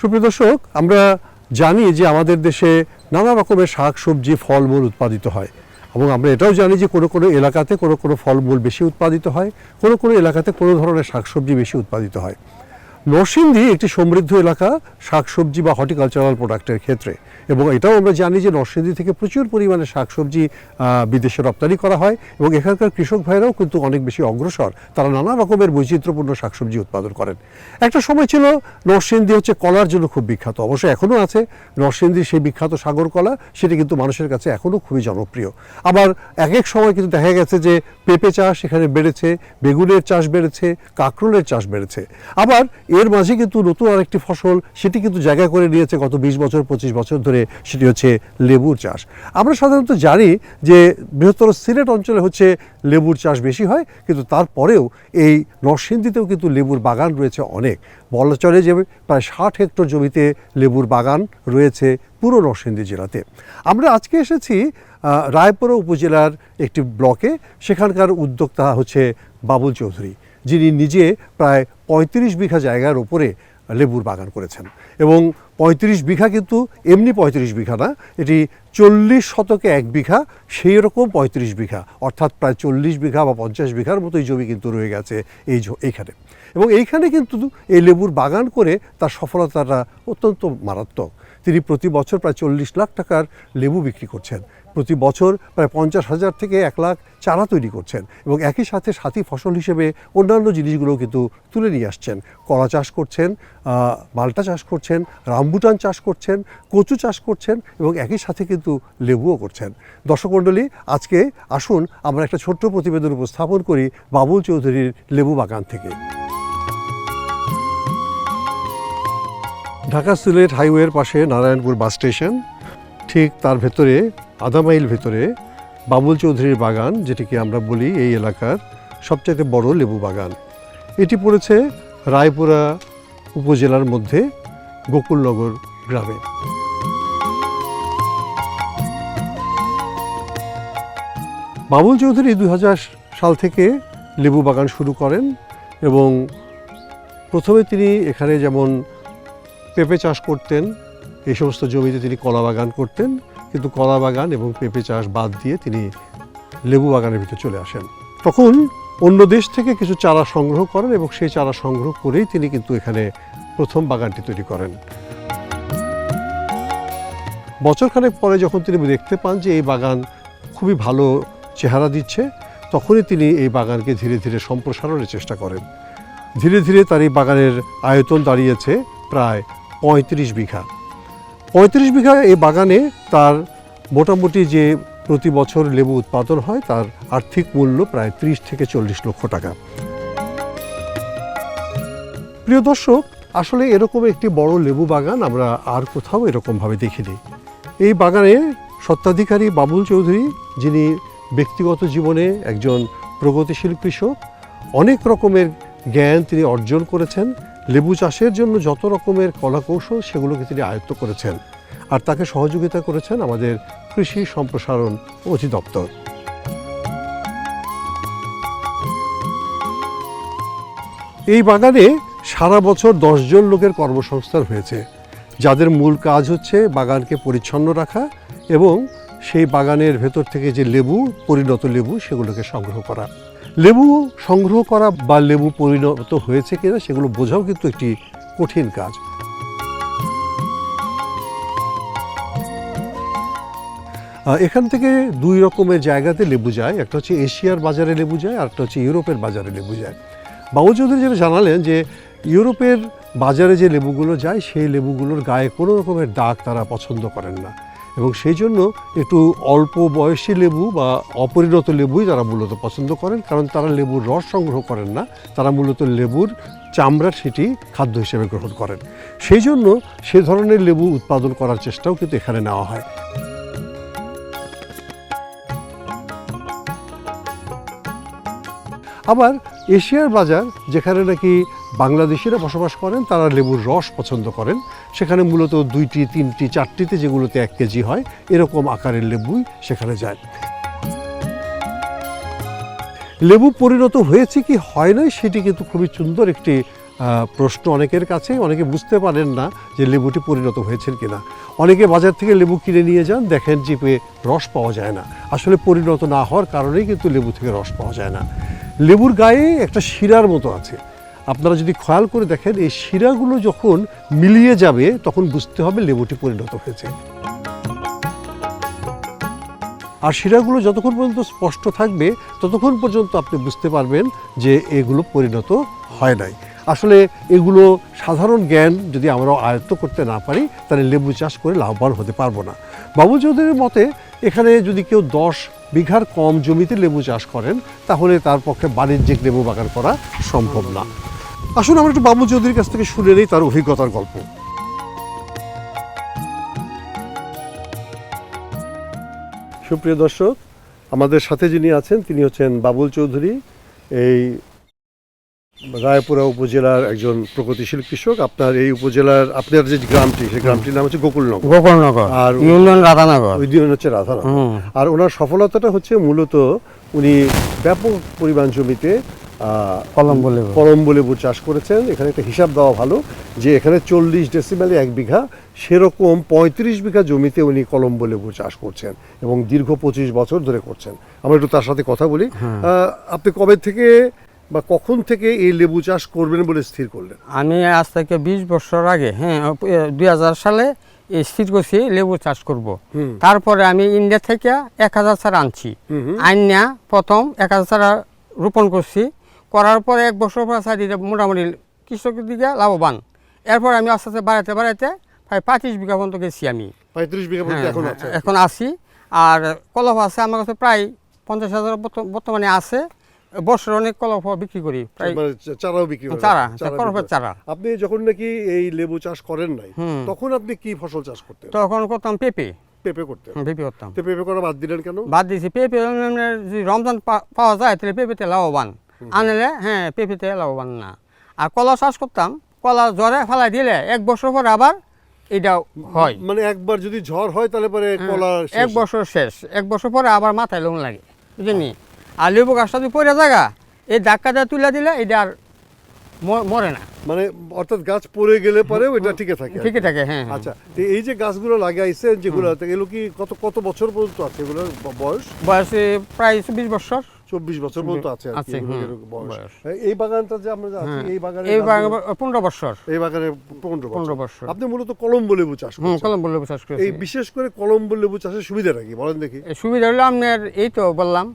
সুপ্রিয় দর্শক, আমরা জানি যে আমাদের দেশে নানা রকমের শাক সবজি ফলমূল উৎপাদিত হয় এবং আমরা এটাও জানি যে কোনো কোনো এলাকাতে কোনো কোনো ফলমূল বেশি উৎপাদিত হয়, কোনো কোনো এলাকাতে কোনো ধরনের শাকসবজি বেশি উৎপাদিত হয়। নরসিংদী একটি সমৃদ্ধ এলাকা, শাকসবজি বা হর্টিকালচারাল প্রোডাক্টের ক্ষেত্রে। এবং এটাও আমরা জানি যে নরসিংদী থেকে প্রচুর পরিমাণে শাকসবজি বিদেশে রপ্তানি করা হয় এবং এখানকার কৃষক ভাইরাও কিন্তু অনেক বেশি অগ্রসর। তারা নানা রকমের বৈচিত্র্যপূর্ণ শাকসবজি উৎপাদন করেন। একটা সময় ছিল নরসিংদী হচ্ছে কলার জন্য খুব বিখ্যাত, অবশ্য এখনও আছে। নরসিংদীর সেই বিখ্যাত সাগর কলা, সেটি কিন্তু মানুষের কাছে এখনও খুবই জনপ্রিয়। আবার এক এক সময় কিন্তু দেখা গেছে যে পেঁপে চাষ এখানে বেড়েছে, বেগুনের চাষ বেড়েছে, কাঁকরোলের চাষ বেড়েছে। আবার এর মাঝে কিন্তু নতুন আরেকটি ফসল, সেটি কিন্তু জায়গা করে নিয়েছে গত বিশ বছর, পঁচিশ বছর ধরে, সেটি হচ্ছে লেবুর চাষ। আমরা সাধারণত জানি যে বৃহত্তর সিলেট অঞ্চলে হচ্ছে লেবুর চাষ বেশি হয়, কিন্তু তারপরেও এই নরসিংদীতেও কিন্তু লেবুর বাগান রয়েছে অনেক। বলা চলে যে প্রায় ষাট হেক্টর জমিতে লেবুর বাগান রয়েছে পুরো নরসিংদী জেলাতে। আমরা আজকে এসেছি রায়পুরা উপজেলার একটি ব্লকে, সেখানকার উদ্যোক্তা হচ্ছে বাবুল চৌধুরী। যিনি নিজে প্রায় পঁয়ত্রিশ বিঘা জায়গার উপরে লেবুর বাগান করেছেন। এবং পঁয়ত্রিশ বিঘা কিন্তু এমনি পঁয়ত্রিশ বিঘা না, এটি চল্লিশ শতকে এক বিঘা, সেই রকম পঁয়ত্রিশ বিঘা, অর্থাৎ প্রায় চল্লিশ বিঘা বা পঞ্চাশ বিঘার মতোই জমি কিন্তু রয়ে গেছে এই এইখানে। এবং এইখানে কিন্তু এই লেবুর বাগান করে তার সফলতাটা অত্যন্ত মারাত্মক। তিনি প্রতি বছর প্রায় চল্লিশ লাখ টাকার লেবু বিক্রি করছেন। প্রতি বছর প্রায় পঞ্চাশ হাজার থেকে এক লাখ চারা তৈরি করছেন এবং একই সাথে সাথী ফসল হিসেবে অন্যান্য জিনিসগুলো কিন্তু তুলে নিয়ে আসছেন। কলা চাষ করছেন মালটা চাষ করছেন, রামবুটান চাষ করছেন, কচু চাষ করছেন এবং একই সাথে কিন্তু লেবুও করছেন। দর্শক মণ্ডলী, আজকে আসুন আমরা একটা ছোট্ট প্রতিবেদন উপস্থাপন করি বাবুল চৌধুরীর লেবু বাগান থেকে। ঢাকা সিলেট হাইওয়ের পাশে নারায়ণপুর বাস স্টেশন, ঠিক তার ভেতরে, আধা মাইল ভেতরে, বাবুল চৌধুরীর বাগান, যেটিকে আমরা বলি এই এলাকার সবচাইতে বড় লেবু বাগান। এটি পড়েছে রায়পুরা উপজেলার মধ্যে গোকুলনগর গ্রামে। বাবুল চৌধুরী দু হাজার সাল থেকে লেবু বাগান শুরু করেন এবং প্রথমে তিনি এখানে যেমন পেঁপে চাষ করতেন। এই সমস্ত জমিতে তিনি কলা বাগান করতেন। কিন্তু কলা বাগান এবং পেঁপে চাষ বাদ দিয়ে তিনি লেবু বাগানের ভিতরে চলে আসেন। তখন অন্য দেশ থেকে কিছু চারা সংগ্রহ করেন এবং সেই চারা সংগ্রহ করেই তিনি কিন্তু এখানে প্রথম বাগানটি তৈরি করেন। বছরখানেক পরে যখন তিনি দেখতে পান যে এই বাগান খুবই ভালো চেহারা দিচ্ছে, তখনই তিনি এই বাগানকে ধীরে ধীরে সম্প্রসারণের চেষ্টা করেন। ধীরে ধীরে তার এই বাগানের আয়তন দাঁড়িয়েছে প্রায় পঁয়ত্রিশ বিঘা। পঁয়ত্রিশ বিঘা এই বাগানে তার মোটামুটি যে প্রতি বছর লেবু উৎপাদন হয়, তার আর্থিক মূল্য প্রায় ত্রিশ থেকে চল্লিশ লক্ষ টাকা। প্রিয় দর্শক, আসলে এরকম একটি বড় লেবু বাগান আমরা আর কোথাও এরকমভাবে দেখিনি। এই বাগানে স্বত্বাধিকারী বাবুল চৌধুরী, যিনি ব্যক্তিগত জীবনে একজন প্রগতিশীল কৃষক, অনেক রকমের জ্ঞান তিনি অর্জন করেছেন। লেবু চাষের জন্য যত রকমের কলাকৌশল সেগুলোকে তিনি আয়ত্ত করেছেন। আর তাকে সহযোগিতা করেছেন আমাদের কৃষি সম্প্রসারণ অধিদপ্তর। এই বাগানে সারা বছর দশজন লোকের কর্মসংস্থান হয়েছে, যাদের মূল কাজ হচ্ছে বাগানকে পরিচ্ছন্ন রাখা এবং সেই বাগানের ভেতর থেকে যে লেবু, পরিণত লেবু সেগুলোকে সংগ্রহ করা। লেবু সংগ্রহ করা বা লেবু পরিণত হয়েছে কিনা সেগুলো বোঝাও কিন্তু একটি কঠিন কাজ। এখান থেকে দুই রকমের জায়গাতে লেবু যায়, একটা হচ্ছে এশিয়ার বাজারে লেবু যায়, আর একটা হচ্ছে ইউরোপের বাজারে লেবু যায়। বাবু চৌধুরী যেটা জানালেন যে, ইউরোপের বাজারে যে লেবুগুলো যায়, সেই লেবুগুলোর গায়ে কোনো রকমের দাগ তারা পছন্দ করেন না। এবং সেই জন্য একটু অল্প বয়সী লেবু বা অপরিণত লেবুই তারা মূলত পছন্দ করেন, কারণ তারা লেবুর রস সংগ্রহ করেন না, তারা মূলত লেবুর চামড়া সেটি খাদ্য হিসেবে গ্রহণ করেন। সেই জন্য সে ধরনের লেবু উৎপাদন করার চেষ্টাও কিন্তু এখানে নেওয়া হয়। আবার এশিয়ার বাজার, যেখানে নাকি বাংলাদেশিরা বসবাস করেন, তারা লেবুর রস পছন্দ করেন। সেখানে মূলত দুইটি, তিনটি, চারটিতে যেগুলোতে এক কেজি হয়, এরকম আকারের লেবুই সেখানে যায়। লেবু পরিণত হয়েছে কি হয় নাই, সেটি কিন্তু খুবই সুন্দর একটি প্রশ্ন অনেকের কাছে। অনেকে বুঝতে পারেন না যে লেবুটি পরিণত হয়েছেন কিনা। অনেকে বাজার থেকে লেবু কিনে নিয়ে যান, দেখেন চিপে রস পাওয়া যায় না। আসলে পরিণত না হওয়ার কারণেই কিন্তু লেবু থেকে রস পাওয়া যায় না। লেবুর গায়ে একটা শিরার মতো আছে। আপনারা যদি খয়াল করে দেখেন, এই শিরাগুলো যখন মিলিয়ে যাবে, তখন বুঝতে হবে লেবুটি পরিণত হয়েছে। আর শিরাগুলো যতক্ষণ পর্যন্ত স্পষ্ট থাকবে, ততক্ষণ পর্যন্ত আপনি বুঝতে পারবেন যে এগুলো পরিণত হয় নাই। আসলে এগুলো সাধারণ জ্ঞান যদি আমরা আয়ত্ত করতে না পারি, তাহলে লেবু চাষ করে লাভবান হতে পারব না। বাবু চৌধুরীর মতে, এখানে যদি কেউ দশ বিঘার কম জমিতে লেবু চাষ করেন, তাহলে তার পক্ষে বাণিজ্যিক লেবু বাগান করা সম্ভব না। আসুন, আমরা একটু বাবু চৌধুরীর কাছ থেকে শুনে নিই তার অভিজ্ঞতার গল্প। সুপ্রিয় দর্শক, আমাদের সাথে যিনি আছেন, তিনি হচ্ছেন বাবুল চৌধুরী। এই রায়পুরা উপজেলার একজন প্রগতিশীল কৃষক। আপনার এই উপজেলার আপনার যে গ্রামটি সেই গ্রামটির নাম হচ্ছে গোকুলনগর। গোকর্ণনগর আর ইউনিয়ন রাধানগর। ওই দিন হচ্ছে হুম। আর ওনার সফলতাটা হচ্ছে মূলত উনি ব্যাপক পরিমাণ জমিতে আহ, কলম্বো লেবু। কলম্বো লেবু চাষ করেছেন। এখানে একটা হিসাব দেওয়া ভালো যে এখানে চল্লিশ ডেসিমেলে এক বিঘা সেরকম পঁয়ত্রিশ বিঘা জমিতে উনি কলম্বো লেবু চাষ করছেন এবং দীর্ঘ পঁচিশ বছর ধরে করছেন। আমরা একটু তার সাথে কথা বলি। হ্যাঁ। আহ, আপনি কবে থেকে বা কখন থেকে এই লেবু চাষ করবেন বলে স্থির করলেন? আমি আজ থেকে বিশ বছর আগে হ্যাঁ দুই হাজার সালে এই স্থির করছি লেবু চাষ করব। তারপরে আমি ইন্ডিয়া থেকে এক হাজার চারা আনছি। হুম হুম। আইনা প্রথম এক হাজার চারা রোপণ করছি। করার পরে এক বছর পর চাই মোটামুটি কৃষকের দিকে লাভবান। এরপর আমি আস্তে আস্তে বাড়াতে বাড়াতে প্রায় পঁয়ত্রিশ বিঘা পর্যন্ত গেছি আমি। পঁয়ত্রিশ বিঘা পর্যন্ত হ্যাঁ, এখন হ্যাঁ, আছে। এখন আছি। আর কলফ আছে আমার কাছে প্রায় পঞ্চাশ হাজার বর্ত- বর্তমানে আছে। বছরে অনেক কলফ বিক্রি করি মানে চারাও বিক্রি চারা চারা কলফের চারা। আপনি যখন নাকি এই লেবু চাষ করেন নাই তখন আপনি কি ফসল চাষ করতেন? তখন করতাম পেঁপে। পেঁপে করতেন। পেঁপে করতাম। তো পেঁপে করা বাদ দিলেন কেন? বাদ দিয়েছি। পেঁপে মানে যদি রমজান পাওয়া যায় তাহলে পেঁপেতে লাভবান। আনলে হ্যাঁ পেঁপেতে লাভবান না। আর কলা চাষ করতাম কলা জ্বরে ফেলাই দিলে এক বছর পর আবার এটা হয়। মানে একবার যদি ঝড় হয় তাহলে পরে কলা হ্যাঁ, এক বছর শেষ। এক বছর পরে আবার মাথায় লোন লাগে। বুঝলি আর লেবু গাছটা যদি পড়ে জায়গা এই ধাক্কাটা তুলে দিলে এটা আর মরে না। মানে অর্থাৎ গাছ পড়ে গেলে পরে ওইটা ঠিকই থাকে। ঠিকই থাকে হ্যাঁ হ্যাঁ। আচ্ছা তো এই যে গাছগুলো লাগাইছেন যেগুলো এগুলো কি কত কত বছর পর্যন্ত আছে এগুলোর বয়স? বয়সে প্রায় চব্বিশ বছর। চব্বিশ বছর পর্যন্ত আছে। এই বাগানটা যে আমরা আছি হ্যাঁ। এই বাগানে এই পনেরো বছর। এই বাগানে পনেরো পনেরো বছর। আপনি মূলত কলম্বো লেবু চাষ হুম করছেন। কলম বললে চাষ এই বিশেষ করে কলম্বো লেবু চাষের সুবিধাটা কি বলেন দেখি। সুবিধা হলো আপনার এই তো বললাম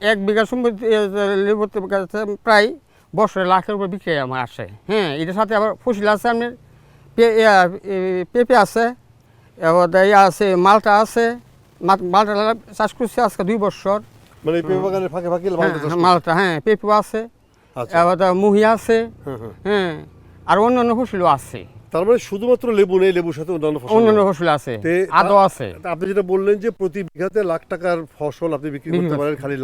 এক বিঘা সম্পত্তি প্রায় বছরে লাখের উপর বিক্রি আমার আসে হ্যাঁ এটার সাথে আবার ফসল আছে আপনার পেঁপে আছে এবার ইয়া আছে মালটা আছে মালটা চাষ করছি আজকে দুই বছর। মানে পেঁপে বাগানের ফাঁকে ফাঁকে হ্যাঁ, মালটা হ্যাঁ পেঁপে আছে আচ্ছা। এবার মুহি আছে হ্যাঁ, হ্যাঁ। হ্যাঁ আর অন্যান্য ফসলও আছে। তার মানে শুধুমাত্র লেবু নেই লেবুর সাথে অন্যান্য ফসল অন্যান্য ফসল আছে আদৌ আছে। আপনি যেটা বললেন যে প্রতি বিঘাতে লাখ টাকার ফসল আপনি বিক্রি করতে পারেন খালি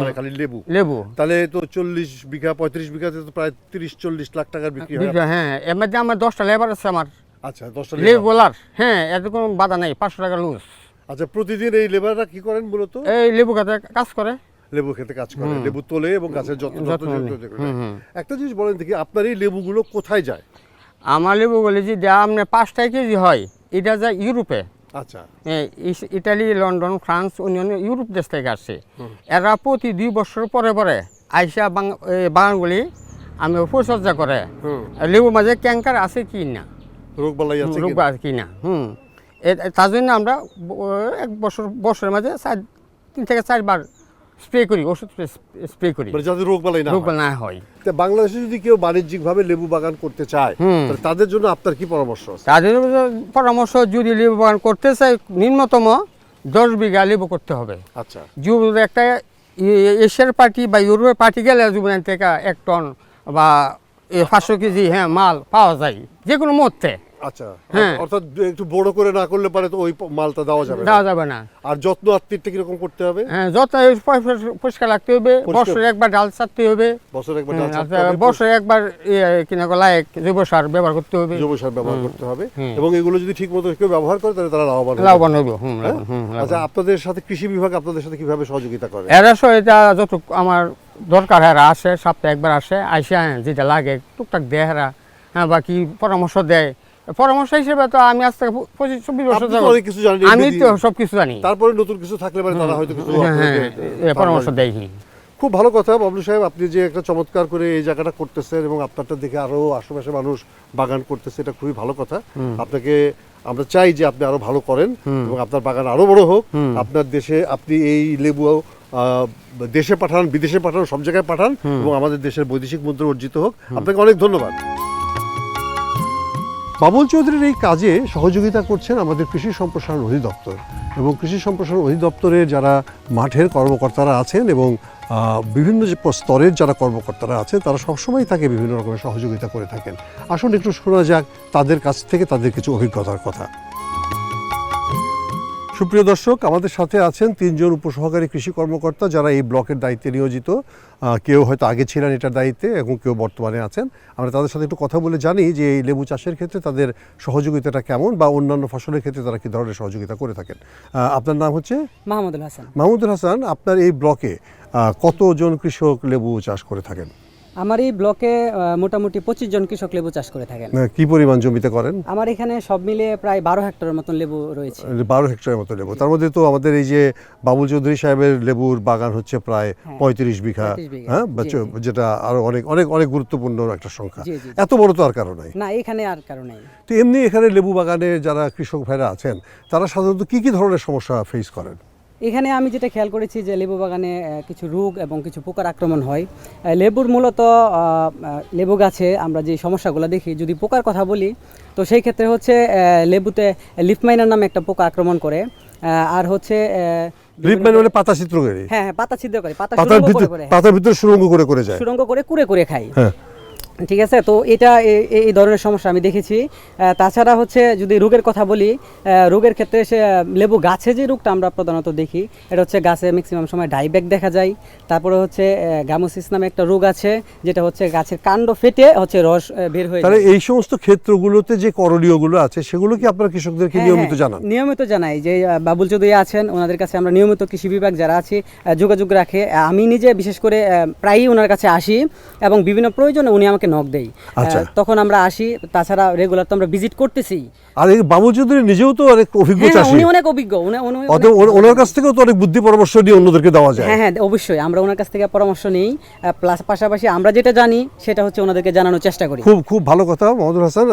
মানে খালি লেবু। লেবু। তাহলে তো চল্লিশ বিঘা পঁয়ত্রিশ বিঘাতে তো প্রায় তিরিশ চল্লিশ লাখ টাকার বিক্রি হয়। হ্যাঁ এর মধ্যে আমার দশটা লেবার আছে আমার। আচ্ছা দশটা লেবু বলার হ্যাঁ এত কোনো বাধা নেই পাঁচশো টাকা লুজ। আচ্ছা প্রতিদিন এই লেবাররা কি করেন মূলত? এই লেবু গাছে কাজ করে। লেবু খেতে কাজ করে লেবু তোলে এবং গাছের যত্ন যত্ন। একটা জিনিস বলেন দেখি আপনার এই লেবুগুলো কোথায় যায়? আমার লেবু বলে যে আপনার পাঁচটায় কেজি হয়। এটা যায় ইউরোপে। আচ্ছা। ইটালি লন্ডন ফ্রান্স অন্যান্য ইউরোপ দেশ থেকে আসে। এরা প্রতি দুই বছর পরে পরে আইসা বাগানগুলি আমি পরিচর্যা করে। আর মাঝে ক্যাঙ্কার আছে কি না? রোগ আছে রোগ কি? আছে কি না? হুম। তার জন্য আমরা এক বছর বছরের মাঝে চার তিন থেকে চারবার স্প্রে করি ওষুধ স্প্রে করি। মানে যাদের রোগ বালাই না রোগ। না হয়। তা বাংলাদেশে যদি কেউ বাণিজ্যিকভাবে লেবু বাগান করতে চায়। তাহলে তাদের জন্য আপনার কি পরামর্শ আছে? তাদের পরামর্শ যদি লেবু বাগান করতে চাই নিম্নতম দশ বিঘা লেবু করতে হবে। আচ্ছা। যদি একটা এশিয়ার পার্টি বা ইউরোপের পার্টি গেলে জুবিনান থেকে এক টন বা পাঁচশো কেজি হ্যাঁ মাল পাওয়া যায় যে কোনো মুহূর্তে। আচ্ছা হ্যাঁ। অর্থাৎ একটু বড় করে না করলে পারে তো ওই মালটা দেওয়া যাবে না। দেওয়া যাবে না। আর যত্ন আত্মীয়টা কীরকম করতে হবে? হ্যাঁ পরিষ্কার রাখতে হবে। বছরে একবার ডাল ছাড়তে হবে। বছরে একবার হ্যাঁ, ডাল ছাঁটতে হবে, বছরে একবার ইয়ে, কিনা লায়ক জৈব সার ব্যবহার করতে হবে। জৈব সার ব্যবহার করতে হবে। এবং এগুলো যদি কেউ ব্যবহার করে তাহলে তারা লাভবান হবে। লাভবান হ্যাঁ? আচ্ছা আপনাদের সাথে কৃষি বিভাগ আপনাদের সাথে কীভাবে সহযোগিতা করে? এরা এটা যত আমার দরকার হারা আসে সপ্তাহে একবার আসে আইসে যেটা লাগে টুকটাক দেয় হারা হ্যাঁ বা কি পরামর্শ দেয়। পরামর্শ হিসেবে তো আমি আজ থেকে পঁচিশ চব্বিশ বছর কিছু জানেন আমি তো সব কিছু জানি। তারপরে নতুন কিছু থাকলে মানে তারা হয়তো কিছু হ্যাঁ হ্যাঁ পরামর্শ দেয় খুব ভালো কথা বাবলু সাহেব আপনি যে একটা চমৎকার করে এই জায়গাটা করতেছেন এবং আপনারটা দেখে আরও আশেপাশে মানুষ বাগান করতেছে এটা খুবই ভালো কথা। আপনাকে আমরা চাই যে আপনি আরও ভালো করেন এবং আপনার বাগান আরও বড় হোক। আপনার দেশে আপনি এই লেবু আহ, দেশে পাঠান বিদেশে পাঠান সব জায়গায় পাঠান এবং আমাদের দেশের বৈদেশিক মুদ্রা অর্জিত হোক। আপনাকে অনেক ধন্যবাদ। বাবুল চৌধুরীর এই কাজে সহযোগিতা করছেন আমাদের কৃষি সম্প্রসারণ অধিদপ্তর এবং কৃষি সম্প্রসারণ অধিদপ্তরের যারা মাঠের কর্মকর্তারা আছেন এবং বিভিন্ন যে স্তরের যারা কর্মকর্তারা আছেন, তারা সবসময় তাকে বিভিন্ন রকমের সহযোগিতা করে থাকেন। আসুন একটু শোনা যাক তাদের কাছ থেকে তাদের কিছু অভিজ্ঞতার কথা। সুপ্রিয় দর্শক আমাদের সাথে আছেন তিনজন উপসহকারী কৃষি কর্মকর্তা যারা এই ব্লকের দায়িত্বে নিয়োজিত। কেউ হয়তো আগে ছিলেন এটার দায়িত্বে এবং কেউ বর্তমানে আছেন। আমরা তাদের সাথে একটু কথা বলে জানি যে এই লেবু চাষের ক্ষেত্রে তাদের সহযোগিতাটা কেমন বা অন্যান্য ফসলের ক্ষেত্রে তারা কী ধরনের সহযোগিতা করে থাকেন। আপনার নাম হচ্ছে? মাহমুদুল হাসান। মাহমুদুল হাসান আপনার এই ব্লকে কতজন কৃষক লেবু চাষ করে থাকেন? আমার এই ব্লকে মোটামুটি পঁচিশ জন কৃষক লেবু চাষ করে থাকেন। কি পরিমাণ জমিতে করেন? আমার এখানে সব মিলিয়ে প্রায় বারো হেক্টরের মতন লেবু রয়েছে। বারো হেক্টরের মতো লেবু। তার মধ্যে তো আমাদের এই যে বাবুল চৌধুরী সাহেবের লেবুর বাগান হচ্ছে প্রায় হ্যাঁ, পঁয়ত্রিশ বিঘা হ্যাঁ। যেটা আরও অনেক অনেক অনেক গুরুত্বপূর্ণ একটা সংখ্যা। এত বড় তো আর কারও নাই। না এখানে আর কারণে তো এমনি এখানে লেবু বাগানে যারা কৃষক ভাইরা আছেন তারা সাধারণত কি কি ধরনের সমস্যা ফেস করেন? এখানে আমি যেটা খেয়াল করেছি যে লেবু বাগানে কিছু রোগ এবং কিছু পোকার আক্রমণ হয়। লেবুর মূলত লেবু গাছে আমরা যে সমস্যাগুলো দেখি যদি পোকার কথা বলি তো সেই ক্ষেত্রে হচ্ছে আহ, লেবুতে লিফ মাইনার নামে একটা পোকা আক্রমণ করে। আর হচ্ছে মানে পাতা চিত্র করে? হ্যাঁ হ্যাঁ পাতা ছিদ্র করে পাতা সুড়ঙ্গ করে হ্যাঁ, পাতার ভিতরে সুরঙ্গ করে করে যায়? সুড়ঙ্গ করে কুড়ে করে খাই হ্যাঁ। ঠিক আছে? তো এটা এই ধরনের সমস্যা আমি দেখেছি। তাছাড়া হচ্ছে যদি রোগের কথা বলি রোগের ক্ষেত্রে সে লেবু গাছে যে রোগটা আমরা প্রধানত দেখি এটা হচ্ছে গাছে ম্যাক্সিমাম সময় ডাইব্যাক দেখা যায়। তারপরে হচ্ছে গামোসিস নামে একটা রোগ আছে যেটা হচ্ছে গাছের কাণ্ড ফেটে হচ্ছে রস বের হয়ে তাহলে যায়। এই সমস্ত ক্ষেত্রগুলোতে যে করণীয়গুলো আছে সেগুলো কি আপনারা কৃষকদেরকে হ্যাঁ, নিয়মিত হ্যাঁ, জানান? নিয়মিত জানাই যে বাবুল চৌধুরী আছেন ওনাদের কাছে আমরা নিয়মিত কৃষি বিভাগ যারা আছি যোগাযোগ রাখে। আমি নিজে বিশেষ করে প্রায়ই ওনার কাছে আসি এবং বিভিন্ন প্রয়োজনে উনি আমাকে নক দেয়। আচ্ছা। তখন আমরা আসি তাছাড়া রেগুলার তো আমরা ভিজিট করতেছি। আর এই বাবু চৌধুরী নিজেও তো অনেক অভিজ্ঞ হ্যাঁ হ্যাঁ, উনি অনেক অভিজ্ঞ উনি ওনার কাছ থেকেও তো অনেক বুদ্ধি পরামর্শ দিয়ে অন্যদেরকে দেওয়া যায়। হ্যাঁ হ্যাঁ অবশ্যই আমরা ওনার কাছ থেকে পরামর্শ নিই। প্লাস পাশাপাশি আমরা যেটা জানি সেটা হচ্ছে ওনাদেরকে জানানোর চেষ্টা করি। খুব খুব ভালো কথা মোহাম্মদ হাসান।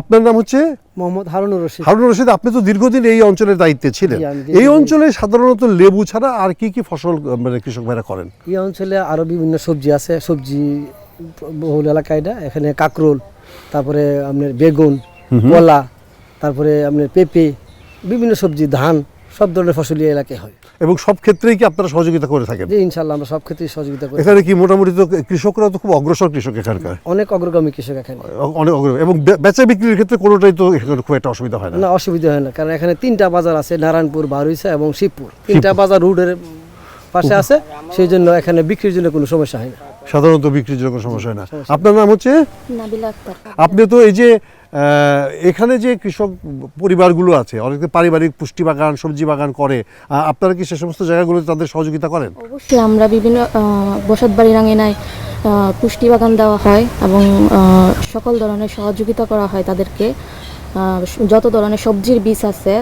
আপনার নাম হচ্ছে? মোহাম্মদ হারুনুর রশিদ। হারুন রশিদ আপনি তো দীর্ঘদিন এই অঞ্চলের দায়িত্বে ছিলেন। এই অঞ্চলে সাধারণত লেবু ছাড়া আর কি কি ফসল মানে কৃষক ভাইরা করেন? এই অঞ্চলে আরও বিভিন্ন সবজি আছে সবজি বহুল এলাকা এটা। এখানে কাকরোল তারপরে আপনার বেগুন কলা তারপরে আপনার পেঁপে বিভিন্ন সবজি ধান সব ধরনের ফসলি এলাকায় হয়। এবং সব ক্ষেত্রেই কি আপনারা সহযোগিতা করে থাকেন? ইনশাল্লাহ আমরা সব ক্ষেত্রেই সহযোগিতা করি এখানে কি মোটামুটি তো কৃষকরা তো খুব অগ্রসর কৃষক এখানকার। অনেক অগ্রগামী কৃষক এখানে। অনেক অগ্রসর এবং বেচা বিক্রির ক্ষেত্রে কোনোটাই তো এখানে খুব একটা অসুবিধা হয় না। না অসুবিধা হয় না। কারণ এখানে তিনটা বাজার আছে নারায়ণপুর বারুইসা এবং শিবপুর। তিনটা বাজার রোডের পাশে আছে সেই জন্য এখানে বিক্রির জন্য কোনো সমস্যা হয় না। সাধারণত বিক্রির জন্য সমস্যা হয় না। আপনার নাম হচ্ছে? আপনি তো এই যে এখানে যে কৃষক পরিবারগুলো আছে অনেকে পারিবারিক পুষ্টি বাগান সবজি বাগান করে আপনারা কি সে সমস্ত জায়গাগুলোতে তাদের সহযোগিতা করেন? অবশ্যই আমরা বিভিন্ন বসত বাড়ি রাঙিনায় পুষ্টি বাগান দেওয়া হয় এবং সকল ধরনের সহযোগিতা করা হয় তাদেরকে। যত ধরনের সবজির বীজ আছে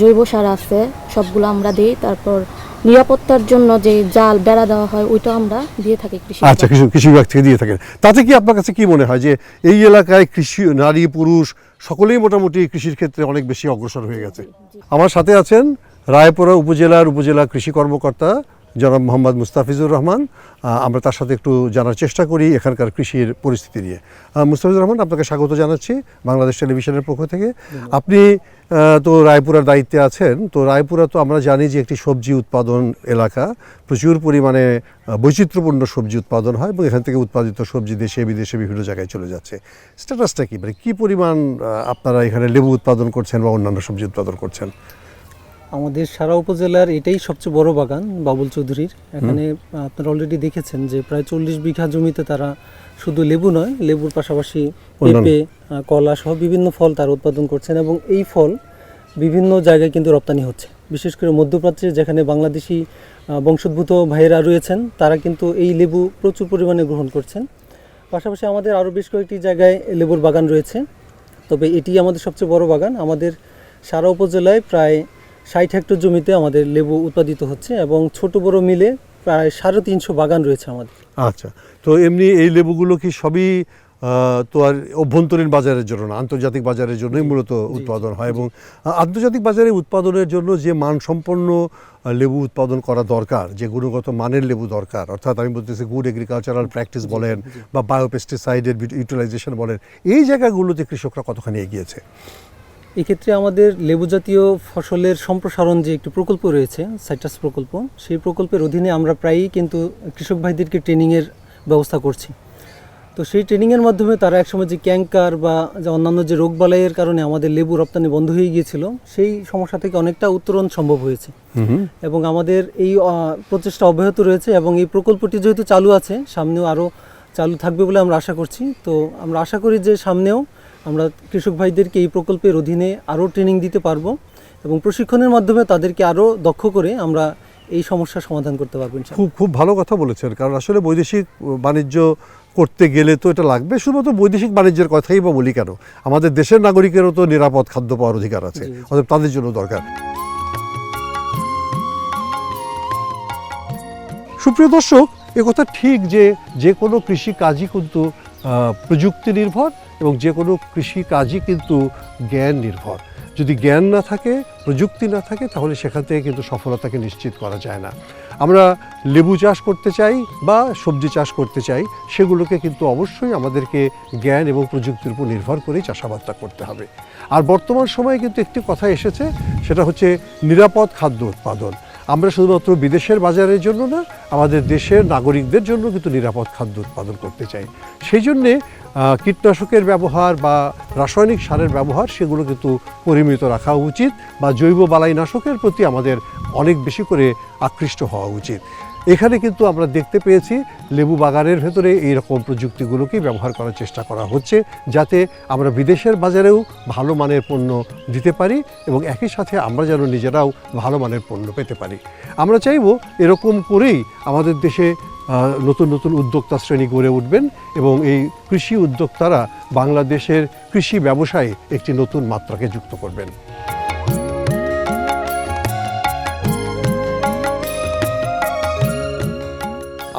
জৈব সার আছে সবগুলো আমরা দিই। তারপর নিরাপত্তার জন্য যে জাল বেড়া দেওয়া হয় ওইটা আমরা দিয়ে থাকি কৃষি আচ্ছা কৃষি কৃষি বিভাগ থেকে দিয়ে থাকে তাতে কি আপনার কাছে কি মনে হয় যে এই এলাকায় কৃষি নারী পুরুষ সকলেই মোটামুটি কৃষির ক্ষেত্রে অনেক বেশি অগ্রসর হয়ে গেছে? আমার সাথে আছেন রায়পুরা উপজেলার উপজেলা কৃষি কর্মকর্তা জনাব মোহাম্মদ মুস্তাফিজুর রহমান আমরা তার সাথে একটু জানার চেষ্টা করি এখানকার কৃষির পরিস্থিতি নিয়ে। মুস্তাফিজুর রহমান আপনাকে স্বাগত জানাচ্ছি বাংলাদেশ টেলিভিশনের পক্ষ থেকে। আপনি তো রায়পুরার দায়িত্বে আছেন তো রায়পুরা তো আমরা জানি যে একটি সবজি উৎপাদন এলাকা। প্রচুর পরিমাণে বৈচিত্র্যপূর্ণ সবজি উৎপাদন হয় এবং এখান থেকে উৎপাদিত সবজি দেশে বিদেশে বিভিন্ন জায়গায় চলে যাচ্ছে। স্ট্যাটাসটা কি? মানে কী পরিমাণ আপনারা এখানে লেবু উৎপাদন করছেন বা অন্যান্য সবজি উৎপাদন করছেন? আমাদের সারা উপজেলার এটাই সবচেয়ে বড় বাগান বাবুল চৌধুরীর। এখানে আপনারা অলরেডি দেখেছেন যে প্রায় চল্লিশ বিঘা জমিতে তারা শুধু লেবু নয় লেবুর পাশাপাশি পেঁপে কলা সহ বিভিন্ন ফল তারা উৎপাদন করছেন এবং এই ফল বিভিন্ন জায়গায় কিন্তু রপ্তানি হচ্ছে। বিশেষ করে মধ্যপ্রাচ্যে যেখানে বাংলাদেশি বংশোদ্ভূত ভাইয়েরা রয়েছেন তারা কিন্তু এই লেবু প্রচুর পরিমাণে গ্রহণ করছেন। পাশাপাশি আমাদের আরও বেশ কয়েকটি জায়গায় লেবুর বাগান রয়েছে। তবে এটি আমাদের সবচেয়ে বড় বাগান। আমাদের সারা উপজেলায় প্রায় ষাট হেক্টর জমিতে আমাদের লেবু উৎপাদিত হচ্ছে এবং ছোট বড় মিলে প্রায় সাড়ে তিনশো বাগান রয়েছে আমাদের। আচ্ছা তো এমনি এই লেবুগুলো কি সবই তো আর অভ্যন্তরীণ বাজারের জন্য না আন্তর্জাতিক বাজারের জন্যই মূলত উৎপাদন হয় এবং আন্তর্জাতিক বাজারে উৎপাদনের জন্য যে মানসম্পন্ন লেবু উৎপাদন করা দরকার যে গুণগত মানের লেবু দরকার অর্থাৎ আমি বলতেছি গুড এগ্রিকালচারাল প্র্যাকটিস বলেন বা বায়োপেস্টিসাইডের ইউটিলাইজেশন বলেন এই জায়গাগুলোতে কৃষকরা কতখানি এগিয়েছে? এক্ষেত্রে আমাদের লেবু জাতীয় ফসলের সম্প্রসারণ যে একটি প্রকল্প রয়েছে সাইট্রাস প্রকল্প সেই প্রকল্পের অধীনে আমরা প্রায়ই কিন্তু কৃষক ভাইদেরকে ট্রেনিংয়ের ব্যবস্থা করছি। তো সেই ট্রেনিংয়ের মাধ্যমে তারা একসময় যে ক্যাঙ্কার বা যে অন্যান্য যে রোগবালাইয়ের কারণে আমাদের লেবু রপ্তানি বন্ধ হয়ে গিয়েছিল সেই সমস্যা থেকে অনেকটা উত্তরণ সম্ভব হয়েছে। এবং আমাদের এই প্রচেষ্টা অব্যাহত রয়েছে এবং এই প্রকল্পটি যেহেতু চালু আছে সামনেও আরও চালু থাকবে বলে আমরা আশা করছি। তো আমরা আশা করি যে সামনেও আমরা কৃষক ভাইদেরকে এই প্রকল্পের অধীনে আরও ট্রেনিং দিতে পারব এবং প্রশিক্ষণের মাধ্যমে তাদেরকে আরও দক্ষ করে আমরা এই সমস্যার সমাধান করতে পারবেন। খুব খুব ভালো কথা বলেছেন। কারণ আসলে বৈদেশিক বাণিজ্য করতে গেলে তো এটা লাগবে। শুধুমাত্র বৈদেশিক বাণিজ্যের কথাই বা বলি কেন? আমাদের দেশের নাগরিকেরও তো নিরাপদ খাদ্য পাওয়ার অধিকার আছে। অতএব তাদের জন্য দরকার। সুপ্রিয় দর্শক কথা ঠিক যে যে কোনো কৃষি কাজই কিন্তু প্রযুক্তি নির্ভর এবং যে কোনো কৃষি কাজই কিন্তু জ্ঞান নির্ভর। যদি জ্ঞান না থাকে, প্রযুক্তি না থাকে, তাহলে সেখান থেকে কিন্তু সফলতাকে নিশ্চিত করা যায় না। আমরা লেবু চাষ করতে চাই বা সবজি চাষ করতে চাই, সেগুলোকে কিন্তু অবশ্যই আমাদেরকে জ্ঞান এবং প্রযুক্তির উপর নির্ভর করেই চাষাবাদটা করতে হবে। আর বর্তমান সময়ে কিন্তু একটি কথা এসেছে, সেটা হচ্ছে নিরাপদ খাদ্য উৎপাদন। আমরা শুধুমাত্র বিদেশের বাজারের জন্য না, আমাদের দেশের নাগরিকদের জন্য কিন্তু নিরাপদ খাদ্য উৎপাদন করতে চাই। সেই জন্যে কীটনাশকের ব্যবহার বা রাসায়নিক সারের ব্যবহার, সেগুলো কিন্তু পরিমিত রাখা উচিত বা জৈব বালাইনাশকের প্রতি আমাদের অনেক বেশি করে আকৃষ্ট হওয়া উচিত। এখানে কিন্তু আমরা দেখতে পেয়েছি, লেবু বাগানের ভেতরে এই রকম প্রযুক্তিগুলোকেই ব্যবহার করার চেষ্টা করা হচ্ছে, যাতে আমরা বিদেশের বাজারেও ভালো মানের পণ্য দিতে পারি এবং একই সাথে আমরা যেন নিজেরাও ভালো মানের পণ্য পেতে পারি। আমরা চাইব এরকম করেই আমাদের দেশে নতুন নতুন উদ্যোক্তা শ্রেণি গড়ে উঠবেন এবং এই কৃষি উদ্যোক্তারা বাংলাদেশের কৃষি ব্যবসায়ে একটি নতুন মাত্রাকে যুক্ত করবেন।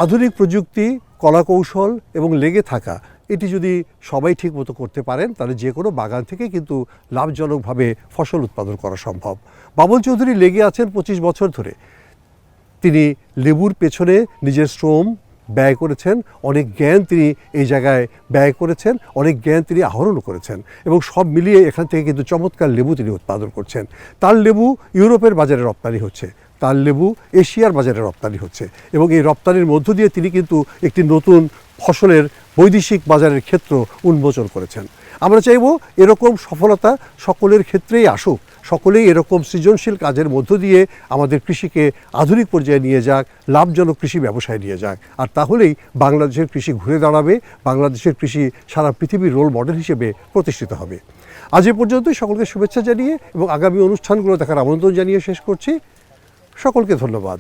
আধুনিক প্রযুক্তি, কলাকৌশল এবং লেগে থাকা, এটি যদি সবাই ঠিকমতো করতে পারেন, তাহলে যে কোনো বাগান থেকে কিন্তু লাভজনকভাবে ফসল উৎপাদন করা সম্ভব। বাবুল চৌধুরী লেগে আছেন পঁচিশ বছর ধরে। তিনি লেবুর পেছনে নিজের শ্রম ব্যয় করেছেন, অনেক জ্ঞান তিনি এই জায়গায় ব্যয় করেছেন, অনেক জ্ঞান তিনি আহরণও করেছেন এবং সব মিলিয়ে এখান থেকে কিন্তু চমৎকার লেবু তিনি উৎপাদন করছেন। তার লেবু ইউরোপের বাজারে রপ্তানি হচ্ছে, তার লেবু এশিয়ার বাজারে রপ্তানি হচ্ছে এবং এই রপ্তানির মধ্য দিয়ে তিনি কিন্তু একটি নতুন ফসলের বৈদেশিক বাজারের ক্ষেত্র উন্মোচন করেছেন। আমরা চাইব এরকম সফলতা সকলের ক্ষেত্রেই আসুক, সকলেই এরকম সৃজনশীল কাজের মধ্য দিয়ে আমাদের কৃষিকে আধুনিক পর্যায়ে নিয়ে যাক, লাভজনক কৃষি ব্যবসায় নিয়ে যাক। আর তাহলেই বাংলাদেশের কৃষি ঘুরে দাঁড়াবে, বাংলাদেশের কৃষি সারা পৃথিবীর রোল মডেল হিসেবে প্রতিষ্ঠিত হবে। আজ এ পর্যন্তই, সকলকে শুভেচ্ছা জানিয়ে এবং আগামী অনুষ্ঠানগুলো দেখার আমন্ত্রণ জানিয়ে শেষ করছি। সকলকে ধন্যবাদ।